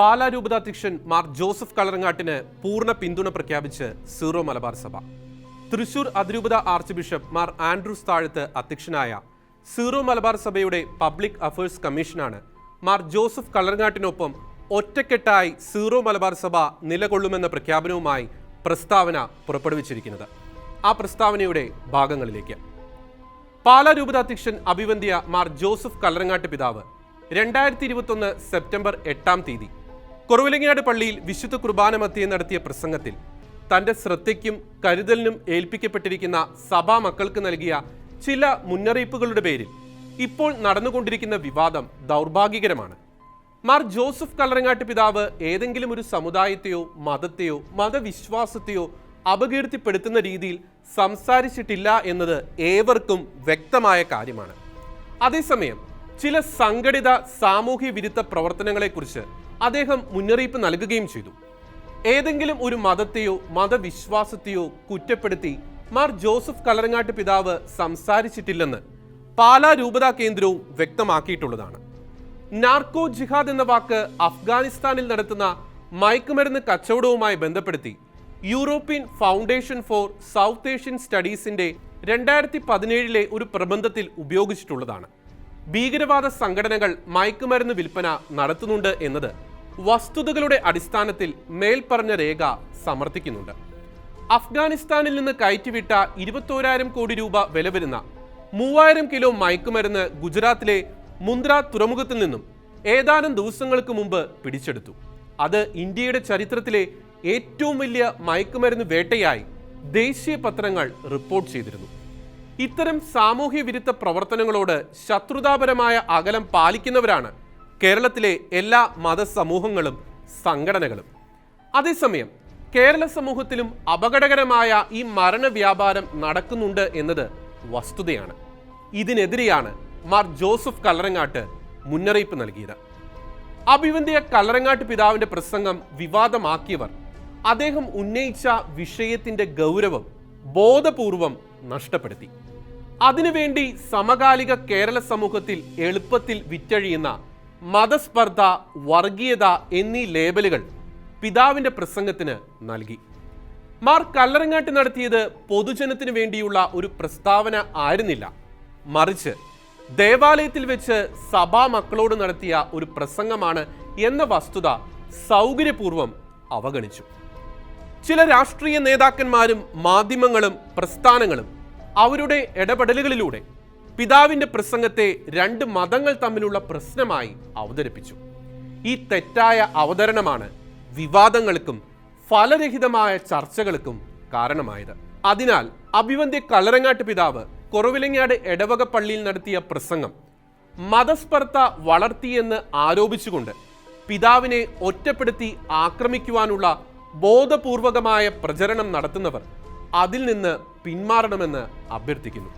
പാലാ രൂപതാധ്യക്ഷൻ മാർ ജോസഫ് കളറങ്ങാട്ടിന് പൂർണ പിന്തുണ പ്രഖ്യാപിച്ച് സീറോ മലബാർ സഭ. തൃശൂർ അതിരൂപത ആർച്ച് ബിഷപ്പ് മാർ ആൻഡ്രൂസ് താഴത്ത് അധ്യക്ഷനായ സീറോ മലബാർ സഭയുടെ പബ്ലിക് അഫയേഴ്സ് കമ്മീഷനാണ് മാർ ജോസഫ് കളറങ്ങാട്ടിനൊപ്പം ഒറ്റക്കെട്ടായി സീറോ മലബാർ സഭ നിലകൊള്ളുമെന്ന പ്രഖ്യാപനവുമായി പ്രസ്താവന പുറപ്പെടുവിച്ചിരിക്കുന്നത്. ആ പ്രസ്താവനയുടെ ഭാഗങ്ങളിലേക്ക്. പാലാ രൂപതാധ്യക്ഷൻ അഭിവന്ധ്യ മാർ ജോസഫ് കല്ലറങ്ങാട്ട് പിതാവ് രണ്ടായിരത്തി ഇരുപത്തൊന്ന് സെപ്റ്റംബർ എട്ടാം തീയതി കുറവിലങ്ങാട് പള്ളിയിൽ വിശുദ്ധ കുർബാന മധ്യേ നടത്തിയ പ്രസംഗത്തിൽ തന്റെ ശ്രദ്ധയ്ക്കും കരുതലിനും ഏൽപ്പിക്കപ്പെട്ടിരിക്കുന്ന സഭാ മക്കൾക്ക് നൽകിയ ചില മുന്നറിയിപ്പുകളുടെ പേരിൽ ഇപ്പോൾ നടന്നുകൊണ്ടിരിക്കുന്ന വിവാദം ദൗർഭാഗ്യകരമാണ്. മാർ ജോസഫ് കല്ലറങ്ങാട്ട് പിതാവ് ഏതെങ്കിലും ഒരു സമുദായത്തെയോ മതത്തെയോ മതവിശ്വാസത്തെയോ അപകീർത്തിപ്പെടുത്തുന്ന രീതിയിൽ സംസാരിച്ചിട്ടില്ല എന്നത് ഏവർക്കും വ്യക്തമായ കാര്യമാണ്. അതേസമയം ചില സംഘടിത സാമൂഹ്യ വിരുദ്ധ പ്രവർത്തനങ്ങളെക്കുറിച്ച് അദ്ദേഹം മുന്നറിയിപ്പ് നൽകുകയും ചെയ്തു. ഏതെങ്കിലും ഒരു മതത്തെയോ മതവിശ്വാസത്തെയോ കുറ്റപ്പെടുത്തി മാർ ജോസഫ് കലറങ്ങാട്ട് പിതാവ് സംസാരിച്ചിട്ടില്ലെന്ന് പാലാ രൂപതാ കേന്ദ്രവും വ്യക്തമാക്കിയിട്ടുള്ളതാണ്. നാർക്കോ ജിഹാദ് എന്ന വാക്ക് അഫ്ഗാനിസ്ഥാനിൽ നടത്തുന്ന മയക്കുമരുന്ന് കച്ചവടവുമായി ബന്ധപ്പെടുത്തി European foundation for south Asian സ്റ്റഡീസിന്റെ രണ്ടായിരത്തി പതിനേഴിലെ ഒരു പ്രബന്ധത്തിൽ ഉപയോഗിച്ചിട്ടുള്ളതാണ്. ഭീകരവാദ സംഘടനകൾ മയക്കുമരുന്ന് വിൽപ്പന നടത്തുന്നുണ്ട് എന്നത് വസ്തുതകളുടെ അടിസ്ഥാനത്തിൽ മേൽപ്പറഞ്ഞ രേഖ സമർത്ഥിക്കുന്നുണ്ട്. അഫ്ഗാനിസ്ഥാനിൽ നിന്ന് കയറ്റിവിട്ട ഇരുപത്തോരായിരം കോടി രൂപ വില വരുന്ന മൂവായിരം കിലോ മയക്കുമരുന്ന് ഗുജറാത്തിലെ മുന്ദ്ര തുറമുഖത്തിൽ നിന്നും ഏതാനും ദിവസങ്ങൾക്ക് മുമ്പ് പിടിച്ചെടുത്തു. അത് ഇന്ത്യയുടെ ചരിത്രത്തിലെ ഏറ്റവും വലിയ മയക്കുമരുന്ന് വേട്ടയായി ദേശീയ പത്രങ്ങൾ റിപ്പോർട്ട് ചെയ്തിരുന്നു. ഇത്തരം സാമൂഹ്യ വിരുദ്ധ പ്രവർത്തനങ്ങളോട് ശത്രുതാപരമായ അകലം പാലിക്കുന്നവരാണ് കേരളത്തിലെ എല്ലാ മതസമൂഹങ്ങളും സംഘടനകളും. അതേസമയം കേരള സമൂഹത്തിലും അപകടകരമായ ഈ മരണവ്യാപാരം നടക്കുന്നുണ്ട് എന്നത് വസ്തുതയാണ്. ഇതിനെതിരെയാണ് മാർ ജോസഫ് കല്ലറങ്ങാട്ട് മുന്നറിയിപ്പ് നൽകിയത്. അഭിവന്ധ്യ കല്ലറങ്ങാട്ട് പിതാവിന്റെ പ്രസംഗം വിവാദമാക്കിയവർ അദ്ദേഹം ഉന്നയിച്ച വിഷയത്തിന്റെ ഗൗരവം ബോധപൂർവം നഷ്ടപ്പെടുത്തി. അതിനുവേണ്ടി സമകാലിക കേരള സമൂഹത്തിൽ എളുപ്പത്തിൽ വിറ്റഴിയുന്ന മതസ്പർദ്ധ വർഗീയത എന്നീ ലേബലുകൾ പിതാവിന്റെ പ്രസംഗത്തിന് നൽകി. മാർ കല്ലറങ്ങാട്ട് നടത്തിയത് പൊതുജനത്തിന് വേണ്ടിയുള്ള ഒരു പ്രസ്താവന ആയിരുന്നില്ല. മറിച്ച് ദേവാലയത്തിൽ വെച്ച് സഭാ മക്കളോട് നടത്തിയ ഒരു പ്രസംഗമാണ് എന്ന വസ്തുത സൗകര്യപൂർവം അവഗണിച്ചു. ചില രാഷ്ട്രീയ നേതാക്കന്മാരും മാധ്യമങ്ങളും പ്രസ്ഥാനങ്ങളും അവരുടെ ഇടപെടലുകളിലൂടെ പിതാവിന്റെ പ്രസംഗത്തെ രണ്ട് മതങ്ങൾ തമ്മിലുള്ള പ്രശ്നമായി അവതരിപ്പിച്ചു. ഈ തെറ്റായ അവതരണമാണ് വിവാദങ്ങൾക്കും ഫലരഹിതമായ ചർച്ചകൾക്കും കാരണമായത്. അതിനാൽ അഭിവന്ധ്യ കലറങ്ങാട്ട് പിതാവ് കുറവിലങ്ങാട് എടവക പള്ളിയിൽ നടത്തിയ പ്രസംഗം മതസ്പർദ്ധ വളർത്തിയെന്ന് ആരോപിച്ചുകൊണ്ട് പിതാവിനെ ഒറ്റപ്പെടുത്തി ആക്രമിക്കുവാനുള്ള ബോധപൂർവകമായ പ്രചരണം നടത്തുന്നവർ അതിൽ നിന്ന് പിന്മാറണമെന്ന് അഭ്യർത്ഥിക്കുന്നു.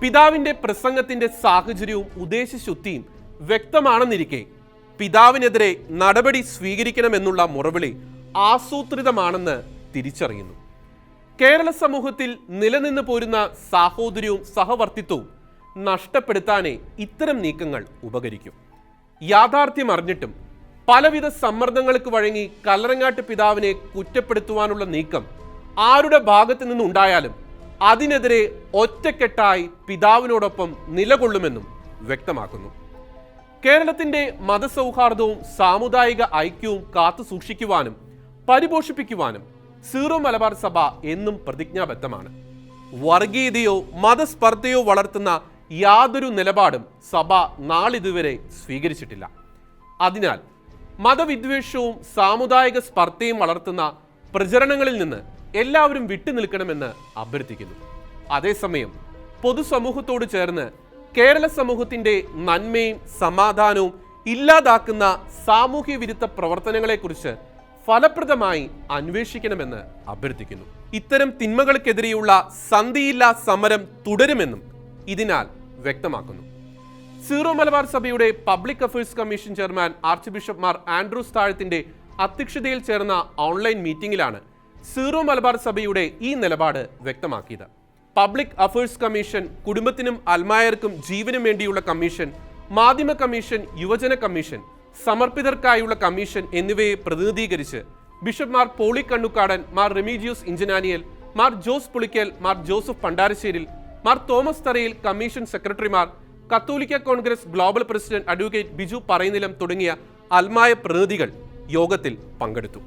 പിതാവിന്റെ പ്രസംഗത്തിന്റെ സാഹചര്യവും ഉദ്ദേശശുദ്ധിയും വ്യക്തമാണെന്നിരിക്കെ പിതാവിനെതിരെ നടപടി സ്വീകരിക്കണമെന്നുള്ള മുറവിളി ആസൂത്രിതമാണെന്ന് തിരിച്ചറിയുന്നു. കേരള സമൂഹത്തിൽ നിലനിന്ന് പോരുന്ന സാഹോദര്യവും സഹവർത്തിത്വവും നഷ്ടപ്പെടുത്താനേ ഇത്തരം നീക്കങ്ങൾ ഉപകരിക്കും. യാഥാർത്ഥ്യം അറിഞ്ഞിട്ടും പലവിധ സമ്മർദ്ദങ്ങൾക്ക് വഴങ്ങി കല്ലറങ്ങാട്ട് പിതാവിനെ കുറ്റപ്പെടുത്തുവാനുള്ള നീക്കം ആരുടെ ഭാഗത്തു നിന്നുണ്ടായാലും അതിനെതിരെ ഒറ്റക്കെട്ടായി പിതാവിനോടൊപ്പം നിലകൊള്ളുമെന്നും വ്യക്തമാക്കുന്നു. കേരളത്തിന്റെ മതസൗഹാർദ്ദവും സാമുദായിക ഐക്യവും കാത്തു സൂക്ഷിക്കുവാനും പരിപോഷിപ്പിക്കുവാനും സീറോ മലബാർ സഭ എന്നും പ്രതിജ്ഞാബദ്ധമാണ്. വർഗീയതയോ മതസ്പർദ്ധയോ വളർത്തുന്ന യാതൊരു നിലപാടും സഭ നാളിതുവരെ സ്വീകരിച്ചിട്ടില്ല. അതിനാൽ മതവിദ്വേഷവും സാമുദായിക സ്പർദ്ധയും വളർത്തുന്ന പ്രചരണങ്ങളിൽ നിന്ന് എല്ലാവരും വിട്ടുനിൽക്കണമെന്ന് അഭ്യർത്ഥിക്കുന്നു. അതേസമയം പൊതുസമൂഹത്തോട് ചേർന്ന് കേരള സമൂഹത്തിന്റെ നന്മയും സമാധാനവും ഇല്ലാതാക്കുന്ന സാമൂഹ്യ വിരുദ്ധ പ്രവർത്തനങ്ങളെക്കുറിച്ച് ഫലപ്രദമായി അന്വേഷിക്കണമെന്ന് അഭ്യർത്ഥിക്കുന്നു. ഇത്തരം തിന്മകൾക്കെതിരെയുള്ള സന്ധിയില്ലാ സമരം തുടരുമെന്നും ഇതിനാൽ വ്യക്തമാക്കുന്നു. സീറോ മലബാർ സഭയുടെ public affairs commission chairman archbishop Mar Andrews താഴത്തിന്റെ അധ്യക്ഷതയിൽ ചേർന്ന ഓൺലൈൻ മീറ്റിംഗിലാണ് സീറോ മലബാർ സഭയുടെ ഈ നിലപാട് വ്യക്തമാക്കിയത്. പബ്ലിക് അഫയേഴ്സ് കമ്മീഷൻ കുടുംബത്തിനും അൽമായർക്കും ജീവനും വേണ്ടിയുള്ള കമ്മീഷൻ മാധ്യമ കമ്മീഷൻ യുവജന കമ്മീഷൻ സമർപ്പിതർക്കായുള്ള കമ്മീഷൻ എന്നിവയെ പ്രതിനിധീകരിച്ച് ബിഷപ്പ് മാർ പോളി കണ്ണുക്കാടൻ മാർ റെമീജിയൂസ് ഇഞ്ചനാനിയൽ മാർ ജോസ് പുളിക്കൽ മാർ ജോസഫ് പണ്ടാരശ്ശേരിൽ മാർ തോമസ് തറയിൽ കമ്മീഷൻ സെക്രട്ടറിമാർ കത്തോലിക്ക congress global president advocate Biju Parayannilam തുടങ്ങിയ അൽമായ പ്രതിനിധികൾ യോഗത്തിൽ പങ്കെടുത്തു.